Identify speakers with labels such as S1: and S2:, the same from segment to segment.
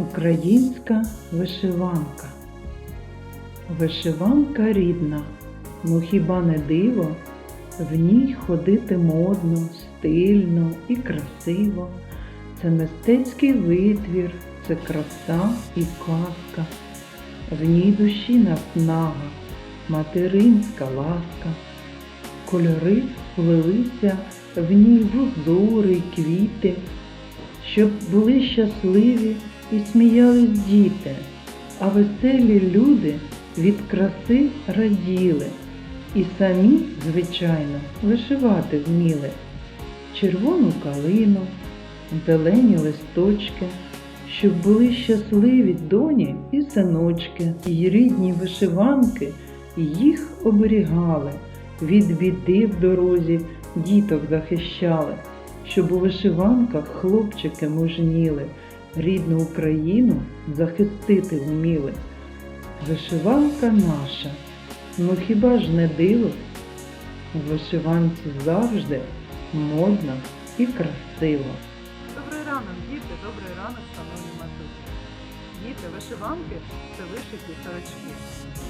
S1: Українська вишиванка. Вишиванка рідна, ну хіба не диво? В ній ходити модно, стильно і красиво. Це мистецький витвір, це краса і казка. В ній душі наснага, материнська ласка. Кольори плелися в ній й квіти, щоб були щасливі і сміялись діти, а веселі люди від краси раділи. І самі, звичайно, вишивати вміли. Червону калину, зелені листочки, щоб були щасливі доні і синочки, і рідні вишиванки їх оберігали, від біди в дорозі діток захищали, щоб у вишиванках хлопчики мужніли, рідну Україну захистити вміли. Вишиванка наша, ну хіба ж не диво? У вишиванці завжди модно і красиво.
S2: Добрий ранок, діти, добрий ранок, шановні матусі. Діти, вишиванки це вишиті сорочки.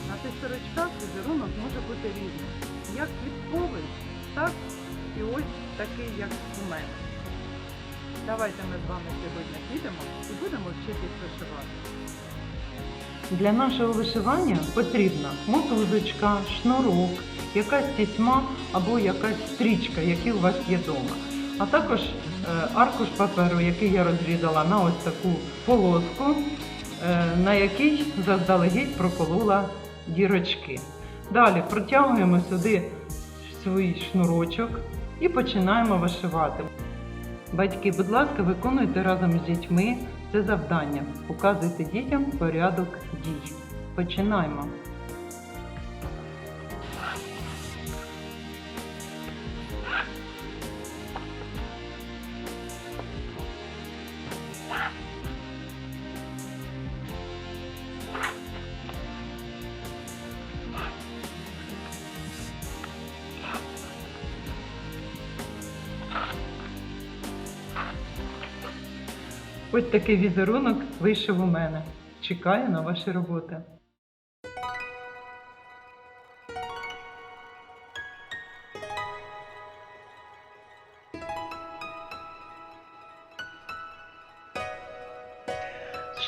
S2: На цих сорочках візерунок може бути різним. Як квітковий, так і ось такий, як у мене. Давайте ми з вами сьогодні підемо і будемо вчитись вишивати.
S1: Для нашого вишивання потрібна мотузочка, шнурок, якась тісьма або якась стрічка, які у вас є вдома. А також е, аркуш паперу, який я розрізала на ось таку полоску, е, на якій заздалегідь проколола дірочки. Далі протягуємо сюди свій шнурочок і починаємо вишивати. Батьки, будь ласка, виконуйте разом з дітьми це завдання. Показуйте дітям порядок дій. Починаємо. Ось такий візерунок вийшов у мене. Чекаю на ваші роботи.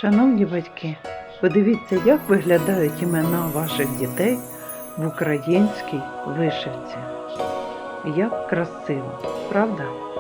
S1: Шановні батьки, подивіться, як виглядають імена ваших дітей в українській вишивці. Як красиво, правда?